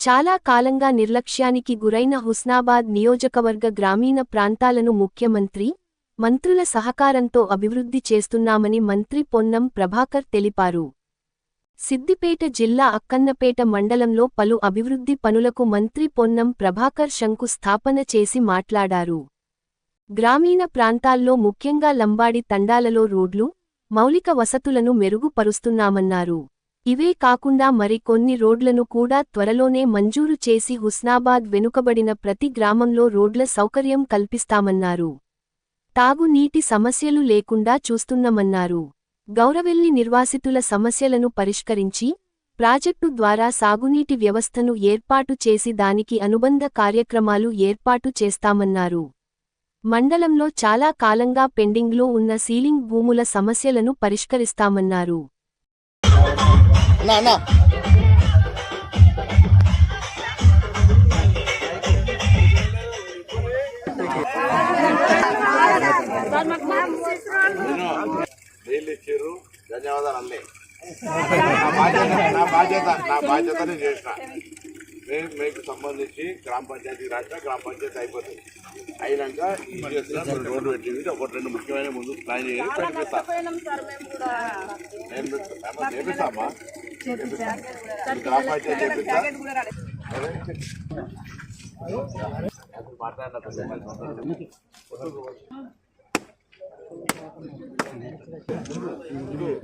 చాలా కాలంగా నిర్లక్ష్యానికి గురైన హుస్నాబాద్ నియోజకవర్గ గ్రామీణ ప్రాంతాలను ముఖ్యమంత్రి మంత్రుల సహకారంతో అభివృద్ధి చేస్తున్నామని మంత్రి పొన్నం ప్రభాకర్ తెలిపారు. సిద్దిపేట జిల్లా అక్కన్నపేట మండలంలో పలు అభివృద్ధి పనులకు మంత్రి పొన్నం ప్రభాకర్ శంకుస్థాపన చేసి మాట్లాడారు. గ్రామీణ ప్రాంతాల్లో ముఖ్యంగా లంబాడి తండాలలో రోడ్లు మౌలిక వసతులను మెరుగుపరుస్తున్నామన్నారు. ఇవే కాకుండా మరికొన్ని రోడ్లను కూడా త్వరలోనే మంజూరు చేసి హుస్నాబాద్ వెనుకబడిన ప్రతి గ్రామంలో రోడ్ల సౌకర్యం కల్పిస్తామన్నారు. తాగునీటి సమస్యలు లేకుండా చూస్తున్నమన్నారు. గౌరవెల్లి నిర్వాసితుల సమస్యలను పరిష్కరించి ప్రాజెక్టు ద్వారా సాగునీటి వ్యవస్థను ఏర్పాటు చేసి దానికి అనుబంధ కార్యక్రమాలు ఏర్పాటు చేస్తామన్నారు. మండలంలో చాలా కాలంగా పెండింగ్లో ఉన్న సీలింగ్ భూముల సమస్యలను పరిష్కరిస్తామన్నారు. అన్నా ఇచ్చారు. ధన్యవాదాలు. అన్నీ నా బాధ్యత నా బాధ్యత నా బాధ్యత నేను చేసిన. నేను మీకు సంబంధించి గ్రామ పంచాయతీ రాష్ట్ర గ్రామ పంచాయతీ అయిపోతుంది. అయినాక ఈ రోడ్డు పెట్టింది. ఒకటి రెండు ముఖ్యమైన ముందు ప్లాన్ చేయాలి పెట్టిస్తా నేను పెడతా. అమ్మా, చేపిస్తామా? గ్రామ పంచాయతీ చేపిస్తా.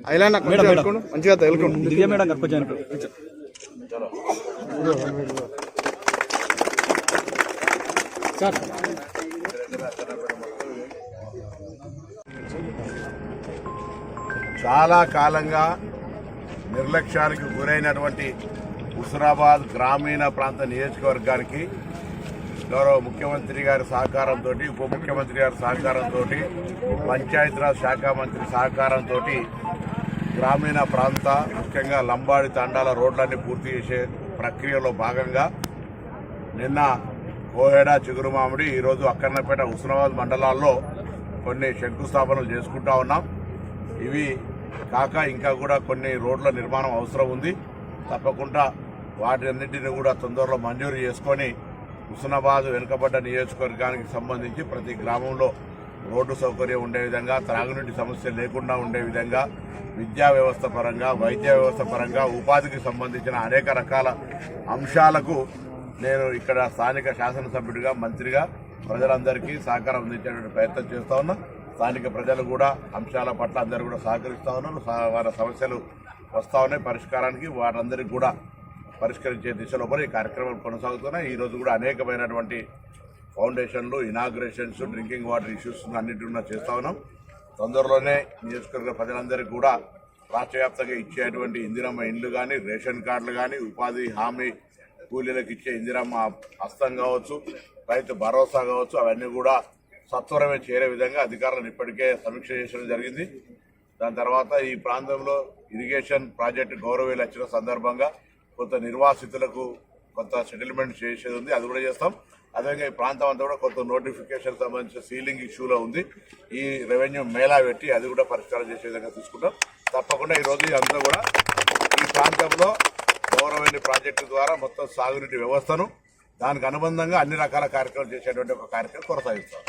అయినా నాకు. మంచిగా దివ్య మేడం. సార్ చాలా కాలంగా నిర్లక్ష్యానికి గురైనటువంటి హుస్నాబాద్ గ్రామీణ ప్రాంత నియోజకవర్గానికి గౌరవ ముఖ్యమంత్రి గారి సహకారంతో ఉప ముఖ్యమంత్రి గారి సహకారంతో పంచాయతీరాజ్ శాఖ మంత్రి సహకారంతో గ్రామీణ ప్రాంత ముఖ్యంగా లంబాడి తండాల రోడ్లన్నీ పూర్తి చేసే ప్రక్రియలో భాగంగా నిన్న కోహెడ చిగురుమామిడి ఈరోజు అక్కన్నపేట హుస్నాబాద్ మండలాల్లో కొన్ని శంకుస్థాపనలు చేసుకుంటా ఉన్నాం. ఇవి కాక ఇంకా కూడా కొన్ని రోడ్ల నిర్మాణం అవసరం ఉంది. తప్పకుండా వాటి అన్నింటినీ కూడా తొందరలో మంజూరు చేసుకొని హుస్నాబాద్ వెనుకబడ్డ నియోజకవర్గానికి సంబంధించి ప్రతి గ్రామంలో రోడ్డు సౌకర్యం ఉండే విధంగా త్రాగునీటి సమస్య లేకుండా ఉండే విధంగా విద్యా వ్యవస్థ పరంగా వైద్య వ్యవస్థ పరంగా ఉపాధికి సంబంధించిన అనేక రకాల అంశాలకు నేను ఇక్కడ స్థానిక శాసనసభ్యుడిగా మంత్రిగా ప్రజలందరికీ సహకారం అందించేటువంటి ప్రయత్నం చేస్తా ఉన్నా. స్థానిక ప్రజలు కూడా అంశాల పట్ల అందరూ కూడా సహకరిస్తూ ఉన్నారు. వారి సమస్యలు వస్తూ ఉన్నాయి. పరిష్కారానికి వారందరికీ కూడా పరిష్కరించే దిశలో ఈ కార్యక్రమాలు కొనసాగుతున్నాయి. ఈ రోజు కూడా అనేకమైనటువంటి ఫౌండేషన్లు ఇనాగ్రేషన్స్ డ్రింకింగ్ వాటర్ ఇష్యూస్ అన్నిటి కూడా చేస్తా ఉన్నాం. తొందరలోనే నియోజకవర్గ ప్రజలందరికీ కూడా రాష్ట్ర వ్యాప్తంగా ఇచ్చేటువంటి ఇందిరమ్మ ఇండ్లు కానీ రేషన్ కార్డులు కానీ ఉపాధి హామీ కూలీలకు ఇచ్చే ఇందిరమ్మ హస్తం కావచ్చు రైతు భరోసా కావచ్చు అవన్నీ కూడా సత్వరమే చేరే విధంగా అధికారులను ఇప్పటికే సమీక్ష చేయడం జరిగింది. దాని తర్వాత ఈ ప్రాంతంలో ఇరిగేషన్ ప్రాజెక్టు గౌరవేలు వచ్చిన సందర్భంగా కొంత నిర్వాసితులకు కొంత సెటిల్మెంట్ చేసేది ఉంది అది కూడా చేస్తాం. అదేవిధంగా ఈ ప్రాంతం అంతా కూడా కొంత నోటిఫికేషన్ సంబంధించిన సీలింగ్ ఇష్యూలో ఉంది. ఈ రెవెన్యూ మేళా పెట్టి అది కూడా పరిష్కారం చేసే విధంగా తీసుకుంటాం తప్పకుండా ఈ రోజు అంతా కూడా ఈ ప్రాంతంలో గౌరవైన ప్రాజెక్టు ద్వారా మొత్తం సాగునీటి వ్యవస్థను దానికి అనుబంధంగా అన్ని రకాల కార్యక్రమాలు చేసేటువంటి ఒక కార్యక్రమం కొనసాగిస్తాం.